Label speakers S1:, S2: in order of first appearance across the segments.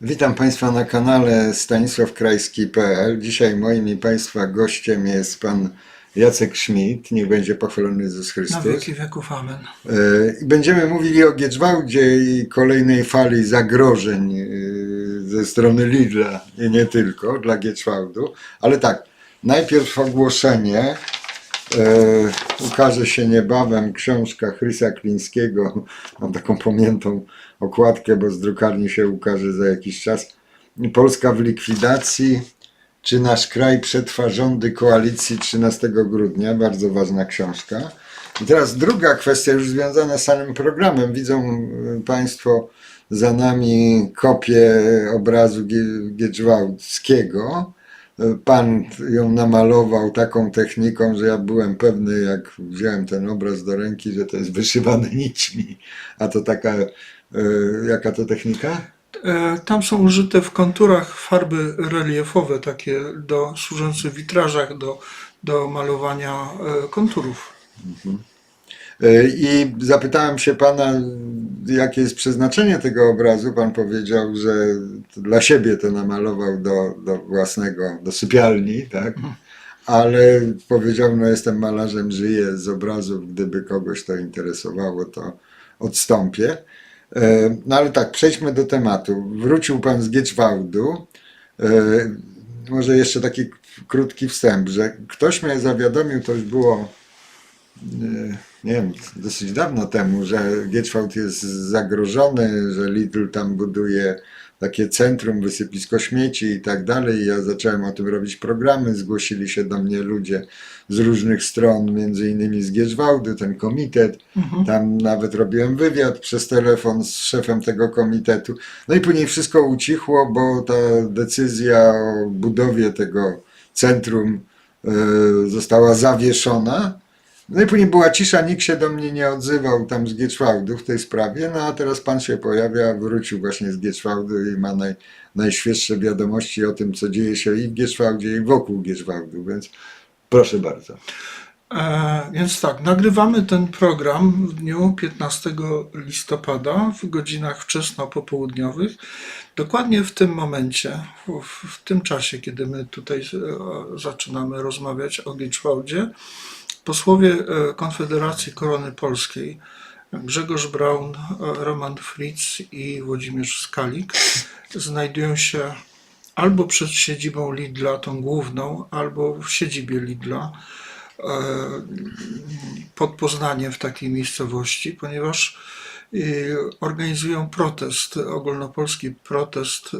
S1: Witam Państwa na kanale stanisławkrajski.pl. Dzisiaj moim i Państwa gościem jest Pan Jacek Schmidt. Niech będzie pochwalony Jezus
S2: Na
S1: Chrystus.
S2: wieki wieków amen.
S1: E, będziemy mówili o Gieczwałdzie i kolejnej fali zagrożeń e, ze strony Lidla i nie tylko dla Gieczwałdu. Ale tak, najpierw ogłoszenie. E, ukaże się niebawem książka Chrysa Klińskiego. Mam taką pamiętną okładkę, bo z drukarni się ukaże za jakiś czas. Polska w likwidacji. Czy nasz kraj przetrwa rządy koalicji 13 grudnia? Bardzo ważna książka. I teraz druga kwestia, już związana z samym programem. Widzą y, Państwo za nami kopię obrazu Gie- Giedrzwałdzkiego. Y, Pan ją namalował taką techniką, że ja byłem pewny, jak wziąłem ten obraz do ręki, że to jest wyszywane nićmi. A to taka, jaka to technika?
S2: E, Tam są użyte w konturach farby reliefowe, takie do, służące w witrażach do, do malowania e, konturów.
S1: Y, I zapytałem się pana, jakie jest przeznaczenie tego obrazu. Pan powiedział, że dla siebie to namalował do, do własnego, do sypialni, tak? Ale powiedział, no jestem malarzem, żyję z obrazów, gdyby kogoś to interesowało, to odstąpię. Y, No ale tak, przejdźmy do tematu. Wrócił pan z Gieczwałdu. Y, Może jeszcze taki krótki wstęp, że ktoś mnie zawiadomił, to już było nie wiem, dosyć dawno temu, że Gieczwałd jest zagrożony, że Lidl tam buduje takie centrum, wysypisko śmieci i tak dalej. Ja zacząłem o tym robić programy, zgłosili się do mnie ludzie z różnych stron, między innymi z Gieczwałdu, ten komitet. Tam nawet robiłem wywiad przez telefon z szefem tego komitetu. No i później wszystko ucichło, bo ta decyzja o budowie tego centrum e, została zawieszona. No i później była cisza, nikt się do mnie nie odzywał tam z Gieczwałdu w tej sprawie, no a teraz pan się pojawia, wrócił właśnie z Gieczwałdu i ma naj, najświeższe wiadomości o tym, co dzieje się i w Gieczwałdzie, i wokół Gieczwałdu, więc proszę bardzo.
S2: E, Więc tak, nagrywamy ten program w dniu 15 listopada w godzinach wczesno-popołudniowych. Dokładnie w tym momencie, w, w tym czasie, kiedy my tutaj zaczynamy rozmawiać o Gieczwałdzie, posłowie e, Konfederacji Korony Polskiej Grzegorz Braun, e, Roman Fritz i Włodzimierz Skalik znajdują się albo przed siedzibą Lidla, tą główną, albo w siedzibie Lidla e, pod Poznaniem w takiej miejscowości, ponieważ organizują protest, ogólnopolski protest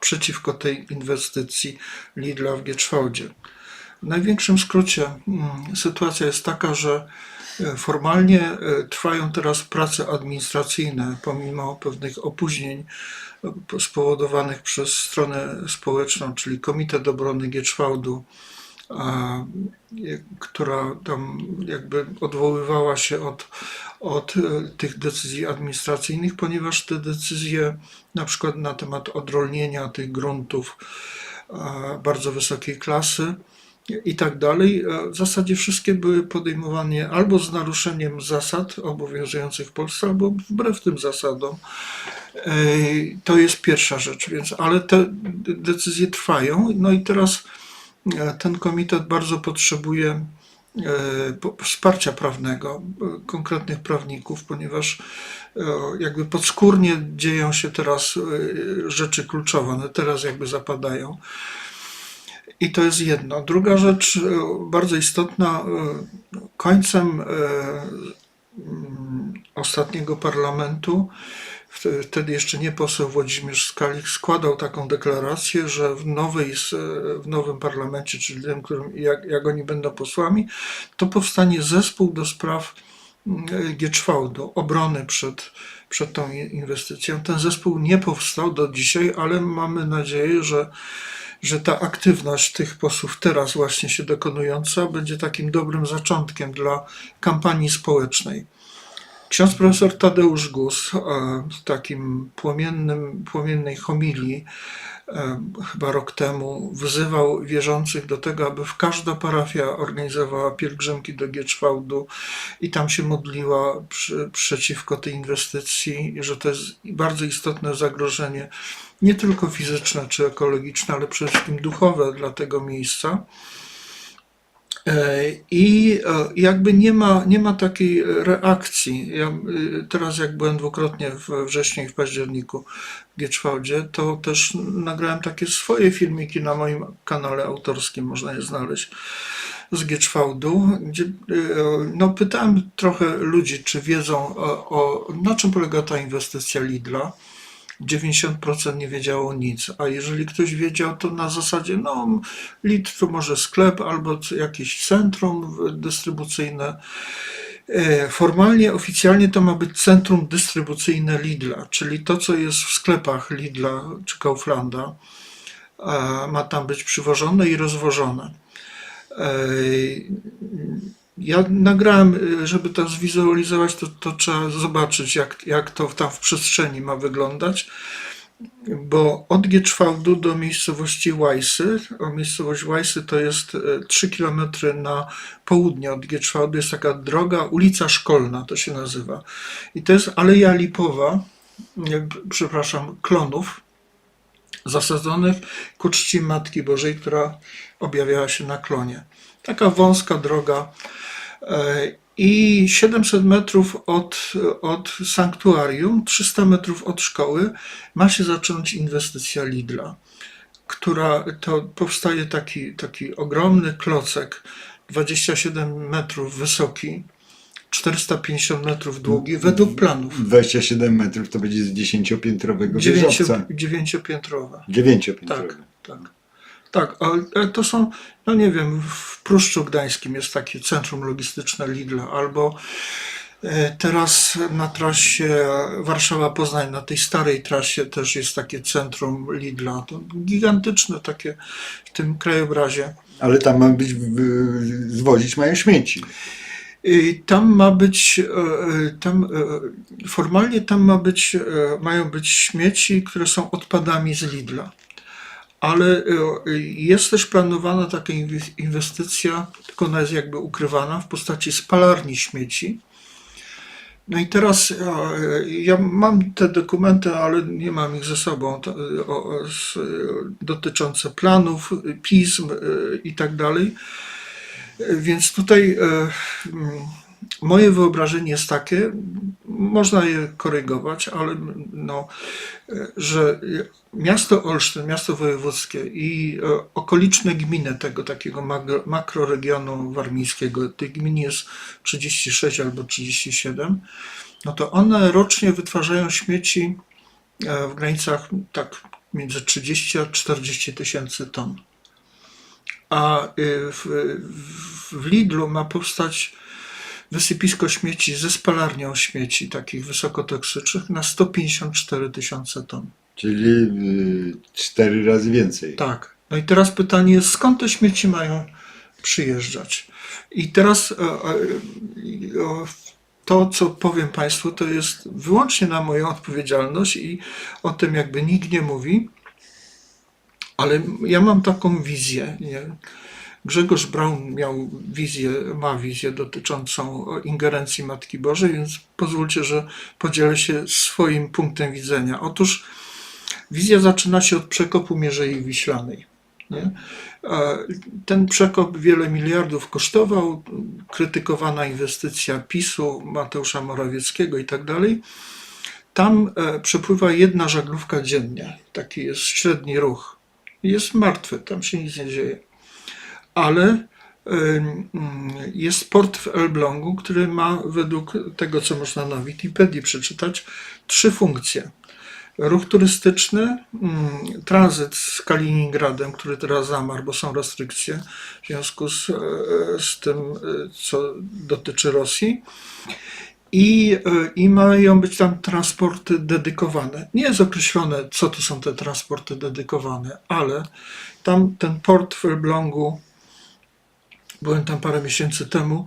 S2: przeciwko tej inwestycji Lidla w Gieczwałdzie. W największym skrócie mm, sytuacja jest taka, że e, formalnie e, trwają teraz prace administracyjne, pomimo pewnych opóźnień e, spowodowanych przez stronę społeczną, czyli Komitet Obrony Gieczwałdu, która tam jakby odwoływała się od, od tych decyzji administracyjnych, ponieważ te decyzje, na przykład na temat odrolnienia tych gruntów bardzo wysokiej klasy i tak dalej, w zasadzie wszystkie były podejmowane albo z naruszeniem zasad obowiązujących w Polsce, albo wbrew tym zasadom. To jest pierwsza rzecz, więc ale te decyzje trwają. No i teraz e, ten komitet bardzo potrzebuje e, wsparcia prawnego, e, konkretnych prawników, ponieważ jakby podskórnie dzieją się teraz rzeczy kluczowe, one teraz jakby zapadają. I to jest jedno. Druga rzecz e, bardzo istotna, e, końcem e, mm, ostatniego parlamentu, wte- wtedy jeszcze nie poseł Włodzimierz Skalik, składał taką deklarację, że w, nowej, w nowym parlamencie, czyli tym, którym, jak, jak oni będą posłami, to powstanie zespół do spraw mm, Gieczwałdu, obrony przed, przed tą inwestycją. Ten zespół nie powstał do dzisiaj, ale mamy nadzieję, że że ta aktywność tych posłów teraz właśnie się dokonująca będzie takim dobrym zaczątkiem dla kampanii społecznej. Ksiądz profesor Tadeusz Gus e, w takim płomiennym, płomiennej homilii e, chyba rok temu wzywał wierzących do tego, aby w każda parafia organizowała pielgrzymki do Gieczwałdu i tam się modliła przy, przeciwko tej inwestycji, że to jest bardzo istotne zagrożenie, nie tylko fizyczne czy ekologiczne, ale przede wszystkim duchowe dla tego miejsca. E, I e, jakby nie ma, nie ma takiej reakcji. Ja y, teraz, jak byłem dwukrotnie we wrześniu i w październiku w Gieczwałdzie, to też nagrałem takie swoje filmiki na moim kanale autorskim, można je znaleźć z Gieczwałdu, gdzie no, pytałem trochę ludzi, czy wiedzą o, o na czym polega ta inwestycja Lidla. 90% nie wiedziało nic, a jeżeli ktoś wiedział, to na zasadzie, no, Lidl to może sklep albo jakieś centrum dystrybucyjne. E, Formalnie, oficjalnie to ma być centrum dystrybucyjne Lidla, czyli to, co jest w sklepach Lidla czy Kauflanda, e, ma tam być przywożone i rozwożone. Ja nagrałem, y, żeby to zwizualizować, to, to trzeba zobaczyć, jak, jak to tam w przestrzeni ma wyglądać. Bo od Gieczwałdu do miejscowości Łajsy, a miejscowość Łajsy to jest e, 3 km na południe od Gieczwałdu, jest taka droga, ulica Szkolna to się nazywa. I to jest Aleja Lipowa, przepraszam, klonów zasadzonych ku czci Matki Bożej, która objawiała się na klonie. Taka wąska droga e, i 700 metrów od, od sanktuarium, 300 metrów od szkoły ma się zacząć inwestycja Lidla, która to powstaje taki, taki ogromny klocek, 27 metrów wysoki, 450 metrów długi, według planów.
S1: 27 metrów to będzie z dziesięciopiętrowego
S2: Dziewięcio,
S1: wieżowca.
S2: dziewięciopiętrowe.
S1: Dziewięciopiętrowy.
S2: Tak, tak. Tak, ale to są, no nie wiem, w Pruszczu Gdańskim jest takie centrum logistyczne Lidla, albo e, teraz na trasie Warszawa-Poznań, na tej starej trasie też jest takie centrum Lidla. To gigantyczne takie w tym krajobrazie.
S1: Ale tam ma być, zwozić mają śmieci.
S2: I Tam ma być, e, e, tam, formalnie tam ma być, mają być śmieci, które są odpadami z Lidla. Ale e, jest też planowana taka inwe- inwestycja, tylko ona jest jakby ukrywana w postaci spalarni śmieci. No i teraz e, ja mam te dokumenty, ale nie mam ich ze sobą, dotyczące planów, pism e, i tak dalej. Więc tutaj mm, moje wyobrażenie jest takie, można je korygować, ale no, e, że miasto Olsztyn, miasto wojewódzkie i e, okoliczne gminy tego takiego makroregionu warmińskiego, tych gmin jest 36 albo 37, no to one rocznie wytwarzają śmieci e, w granicach tak między 30 a 40 tysięcy ton. A w, w- w Lidlu ma powstać wysypisko śmieci ze spalarnią śmieci, takich wysokotoksycznych, na 154 tysiące ton.
S1: Czyli y, cztery razy więcej.
S2: Tak. No i teraz pytanie jest, skąd te śmieci mają przyjeżdżać? I teraz e, e, o, to, co powiem Państwu, to jest wyłącznie na moją odpowiedzialność i o tym jakby nikt nie mówi, ale ja mam taką wizję. Nie? Grzegorz Braun miał wizję, ma wizję dotyczącą ingerencji Matki Bożej, więc pozwólcie, że podzielę się swoim punktem widzenia. Otóż Wizja zaczyna się od przekopu Mierzei Wiślanej. Nie? Ten przekop wiele miliardów kosztował, krytykowana inwestycja PiSu, Mateusza Morawieckiego i tak dalej. Tam e, przepływa jedna żaglówka dziennie, taki jest średni ruch. Jest martwy, tam się nic nie dzieje. Ale jest port w Elblągu, który ma według tego, co można na Wikipedii przeczytać, trzy funkcje ruch turystyczny, mm, tranzyt z Kaliningradem, który teraz zamarł, bo są restrykcje w związku z, e, z tym, e, co dotyczy Rosji. I, e, I mają być tam transporty dedykowane. Nie jest określone, co to są te transporty dedykowane, ale tam ten port w Elblągu, byłem tam parę miesięcy temu,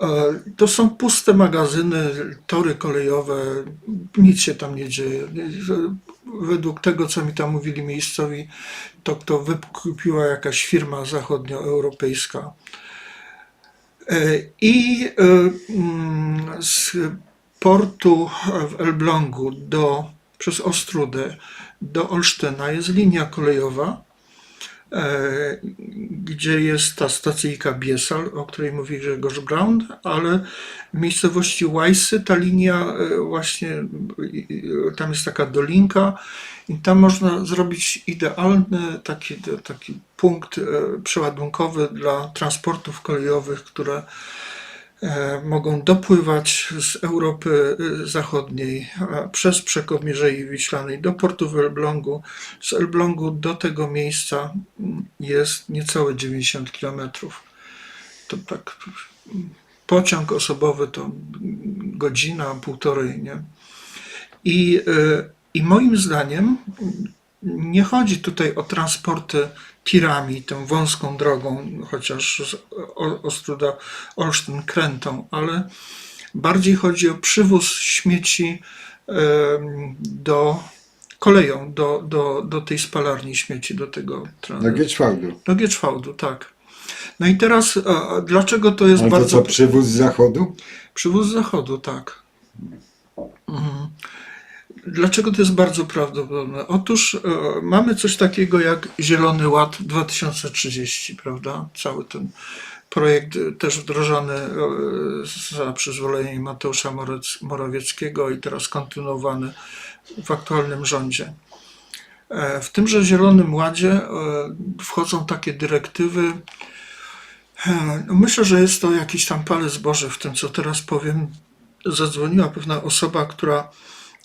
S2: E, To są puste magazyny, tory kolejowe, nic się tam nie dzieje. Według tego, co mi tam mówili miejscowi, to to wykupiła jakaś firma zachodnioeuropejska. E, I e, mm, z portu w Elblągu do, przez Ostrudę do Olsztyna jest linia kolejowa, gdzie jest ta stacyjka Biesal, o której mówi Grzegorz Braun, ale w miejscowości Łajsy ta linia e, właśnie, e, tam jest taka dolinka i tam można zrobić idealny taki, taki punkt e, przeładunkowy dla transportów kolejowych, które e, mogą dopływać z Europy e, Zachodniej przez przekop Mierzei Wiślanej do portu w Elblągu. Z Elblągu do tego miejsca mm, jest niecałe 90 km. To tak mm, pociąg osobowy to godzina, półtorej, nie? I, e, I moim zdaniem nie chodzi tutaj o transporty tirami, tą wąską drogą, chociaż z Ostruda Olsztyn krętą, ale bardziej chodzi o przywóz śmieci do koleją, do, do, do tej spalarni śmieci, do tego tra-
S1: Do Gieczwałdu.
S2: do Gieczwałdu, tak. No i teraz, a, dlaczego to jest
S1: Ale to
S2: bardzo...
S1: co, przywóz z zachodu?
S2: Przywóz z zachodu, tak. Mhm. Dlaczego to jest bardzo prawdopodobne? Otóż e, mamy coś takiego jak Zielony Ład 2030, prawda? Cały ten projekt e, też wdrożony e, za przyzwoleniem Mateusza Morawieckiego i teraz kontynuowany w aktualnym rządzie. E, W tymże Zielonym Ładzie e, wchodzą takie dyrektywy. e, no Myślę, że jest to jakiś tam palec Boży w tym, co teraz powiem. Zadzwoniła pewna osoba, która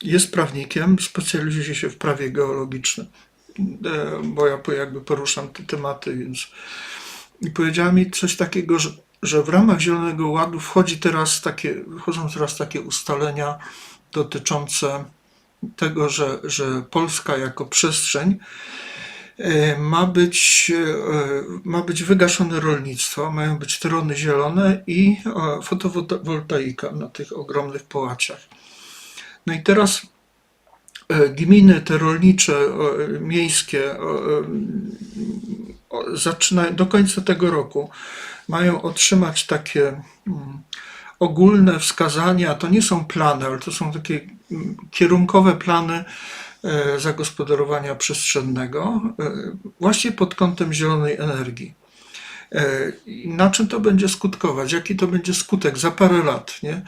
S2: jest prawnikiem, specjalizuje się w prawie geologicznym, e, bo ja jakby poruszam te tematy, więc i powiedziała mi coś takiego, że, że w ramach Zielonego Ładu wchodzi teraz takie, wchodzą teraz takie ustalenia dotyczące tego, że, że Polska jako przestrzeń e, ma być, e, ma być wygaszone rolnictwo, mają być tereny zielone i fotowoltaika na tych ogromnych połaciach. No i teraz e, gminy te rolnicze, e, miejskie e, zaczynają do końca tego roku mają otrzymać takie mm, ogólne wskazania. To nie są plany, ale to są takie mm, kierunkowe plany zagospodarowania przestrzennego, właśnie pod kątem zielonej energii. E, Na czym to będzie skutkować? Jaki to będzie skutek za parę lat? Nie?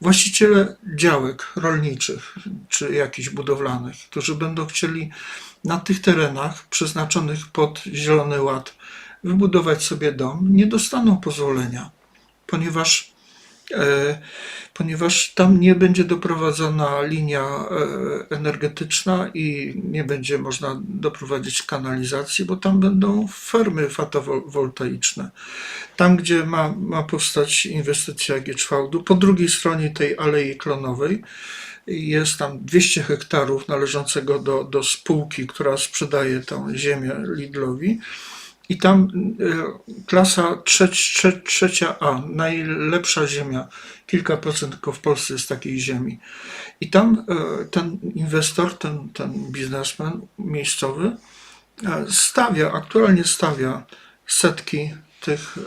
S2: Właściciele działek rolniczych czy jakichś budowlanych, którzy będą chcieli na tych terenach przeznaczonych pod Zielony Ład wybudować sobie dom, nie dostaną pozwolenia, ponieważ, ponieważ tam nie będzie doprowadzona linia e, energetyczna i nie będzie można doprowadzić kanalizacji, bo tam będą fermy fotowoltaiczne. Tam, gdzie ma, ma powstać inwestycja Gieczwałdu, po drugiej stronie tej Alei Klonowej jest tam 200 hektarów należącego do, do spółki, która sprzedaje tą ziemię Lidlowi. I tam e, klasa trzeć, trze, trzecia A, najlepsza ziemia, kilka procent tylko w Polsce jest takiej ziemi. I tam e, ten inwestor, ten, ten biznesmen miejscowy e, stawia, aktualnie stawia setki tych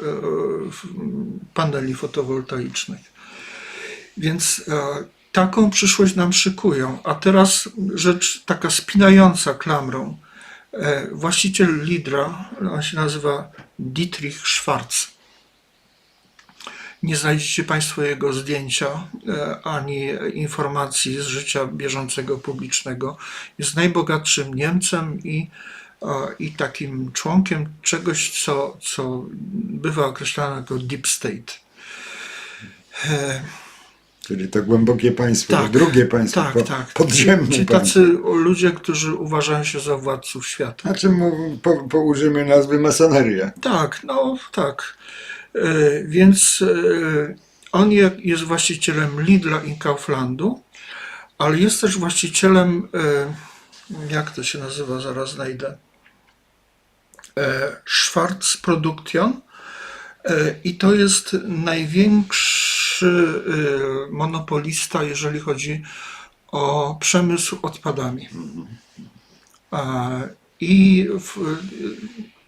S2: paneli fotowoltaicznych. Więc taką przyszłość nam szykują. A teraz rzecz taka spinająca klamrą. E, Właściciel Lidra, on się nazywa Dietrich Schwarz. Nie znajdziecie Państwo jego zdjęcia e, ani informacji z życia bieżącego publicznego. Jest najbogatszym Niemcem i, e, i takim członkiem czegoś, co, co bywa określane jako deep state.
S1: Czyli to głębokie państwo,
S2: Tak,
S1: drugie państwo,
S2: tak,
S1: po,
S2: tak.
S1: podziemne
S2: Ci
S1: państwo.
S2: tacy ludzie, którzy uważają się za władców świata.
S1: Znaczy mu, po, położymy nazwy masoneria.
S2: Tak, no tak. E, Więc e, on je- jest właścicielem Lidla i Kauflandu, ale jest też właścicielem, e, jak to się nazywa, zaraz znajdę, e, Schwarz Production. E, I to jest największy największy y, monopolista, jeżeli chodzi o przemysł odpadami. I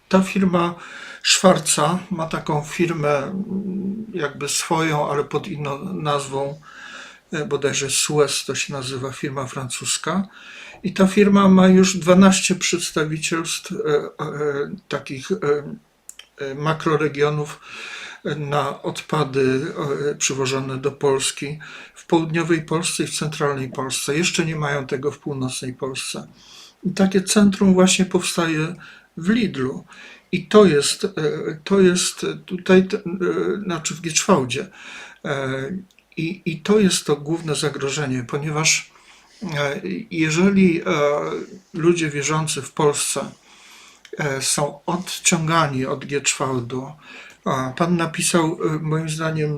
S2: ta firma Szwarca ma taką firmę mm, jakby swoją, ale pod inną nazwą, e, bodajże Suez to się nazywa, firma francuska. I ta firma ma już 12 przedstawicielstw e, takich makroregionów na odpady e, przywożone do Polski w południowej Polsce i w centralnej Polsce. Jeszcze nie mają tego w północnej Polsce. I takie centrum właśnie powstaje w Lidlu. I to jest, e, to jest tutaj, e, znaczy w Gieczwałdzie. I, I to jest to główne zagrożenie, ponieważ jeżeli ludzie wierzący w Polsce są odciągani od Gieczwałdu, a Pan napisał, e, moim zdaniem,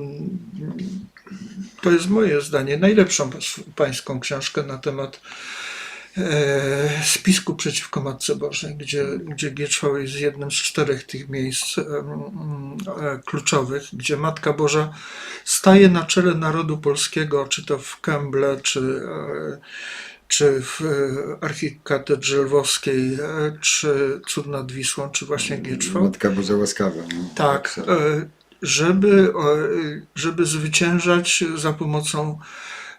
S2: to jest moje zdanie, najlepszą pańską książkę na temat e, spisku przeciwko Matce Bożej, gdzie, gdzie Gieczwał jest jednym z czterech tych miejsc e, kluczowych, gdzie Matka Boża staje na czele narodu polskiego, czy to w Kęble, czy, e, czy w e, Archikatedrze Lwowskiej, e, czy Cud nad Wisłą, czy właśnie Gieczwał.
S1: Matka Boża łaskawa. no.
S2: Tak, e, żeby, żeby zwyciężać za pomocą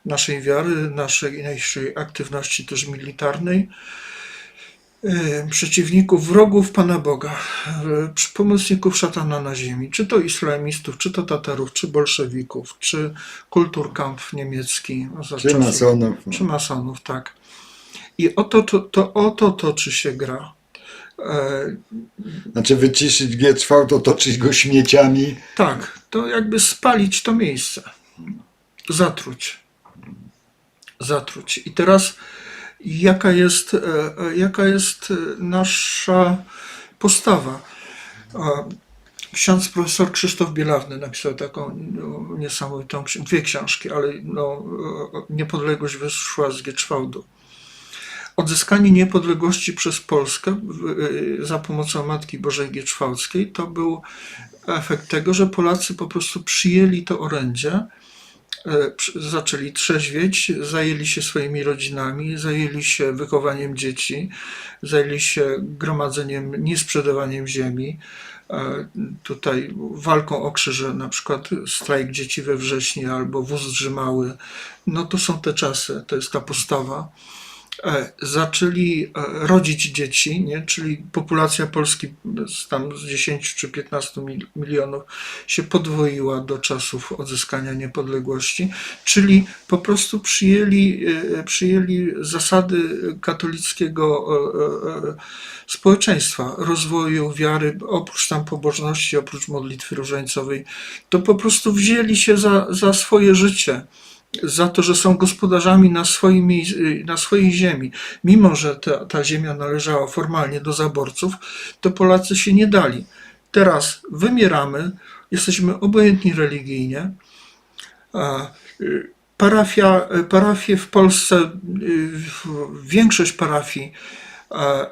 S2: naszej wiary, naszej, naszej aktywności też militarnej, przeciwników, wrogów Pana Boga, przy- pomocników szatana na ziemi, czy to islamistów, czy to Tatarów, czy bolszewików, czy Kulturkampf niemiecki,
S1: Czy
S2: czasów-
S1: masonów. no.
S2: czy masonów, tak. I o to, to, to, o to toczy się gra. E,
S1: Znaczy wyciszyć G4, to toczyć go śmieciami.
S2: Tak, to jakby spalić to miejsce. Zatruć. Zatruć. I teraz jaka jest, e, e, jaka jest e, nasza postawa? Ksiądz profesor Krzysztof Bielawny napisał taką no, niesamowitą, dwie książki, ale no, Niepodległość wyszła z Gieczwałdu. Odzyskanie niepodległości przez Polskę za pomocą Matki Bożej Gieczwałdzkiej to był efekt tego, że Polacy po prostu przyjęli to orędzie, zaczęli trzeźwieć, zajęli się swoimi rodzinami, zajęli się wychowaniem dzieci, zajęli się gromadzeniem, niesprzedawaniem ziemi, e, tutaj walką o krzyże, na przykład strajk dzieci we wrześniu albo wóz drzymały. No to są te czasy, to jest ta postawa e, zaczęli e, rodzić dzieci, nie? czyli populacja Polski z, tam z 10 czy 15 mil- milionów się podwoiła do czasów odzyskania niepodległości, czyli po prostu przyjęli, e, przyjęli zasady katolickiego e, e, e, społeczeństwa, rozwoju wiary, oprócz tam pobożności, oprócz modlitwy różańcowej, to po prostu wzięli się za, za swoje życie za to, że są gospodarzami na, swoim, na swojej ziemi. Mimo, że ta, ta ziemia należała formalnie do zaborców, to Polacy się nie dali. Teraz wymieramy, jesteśmy obojętni religijnie. Y, Parafia, parafie w Polsce, y, większość parafii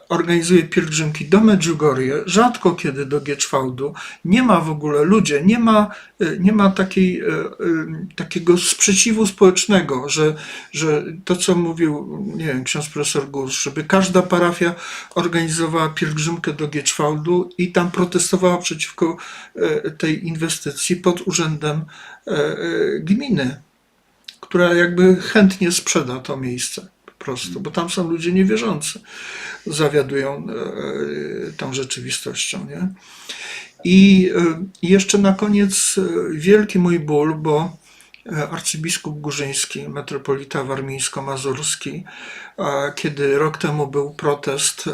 S2: organizuje pielgrzymki do Medjugorje, rzadko kiedy do Gieczwałdu. Nie ma w ogóle, ludzie, nie ma, e, nie ma takiej, e, e, takiego sprzeciwu społecznego, że, że to, co mówił, nie wiem, ksiądz profesor Gurs, żeby każda parafia organizowała pielgrzymkę do Gieczwałdu i tam protestowała przeciwko e, tej inwestycji pod urzędem e, e, gminy, która jakby chętnie sprzeda to miejsce prostu, bo tam są ludzie niewierzący, zawiadują e, e, tą rzeczywistością, nie? I e, jeszcze na koniec wielki mój ból, bo arcybiskup Górzyński, metropolita warmińsko-mazurski, kiedy rok temu był protest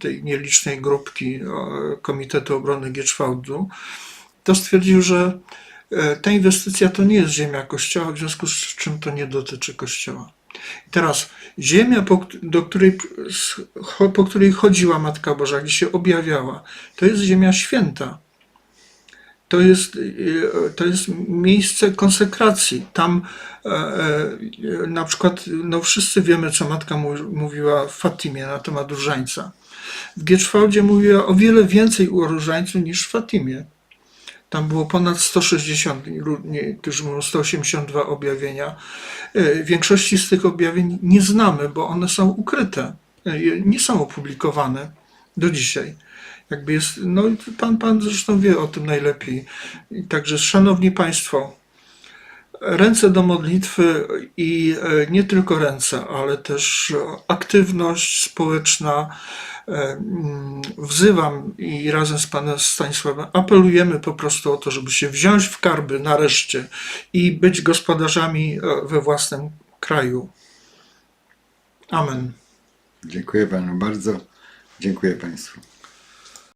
S2: tej nielicznej grupki Komitetu Obrony Gieczwałdu, to stwierdził, że ta inwestycja to nie jest ziemia kościoła, w związku z czym to nie dotyczy kościoła. Teraz ziemia, po, do której, po której chodziła Matka Boża, gdzie się objawiała, to jest ziemia święta. To jest, e, to jest miejsce konsekracji. Tam e, e, na przykład, no wszyscy wiemy, co matka mówiła w Fatimie na temat różańca. W Gieczwałdzie mówiła o wiele więcej o różańcu niż w Fatimie. Tam było ponad 160, lu- niektórzy mówią 182 objawienia. E, Większości z tych objawień nie znamy, bo one są ukryte, e, nie są opublikowane do dzisiaj. Jakby jest, no pan, pan zresztą wie o tym najlepiej. Także, szanowni państwo, ręce do modlitwy i e, nie tylko ręce, ale też aktywność społeczna. E, mm, Wzywam i razem z panem Stanisławem apelujemy po prostu o to, żeby się wziąć w karby nareszcie i być gospodarzami e, we własnym kraju. Amen.
S1: Dziękuję panu bardzo. Dziękuję państwu.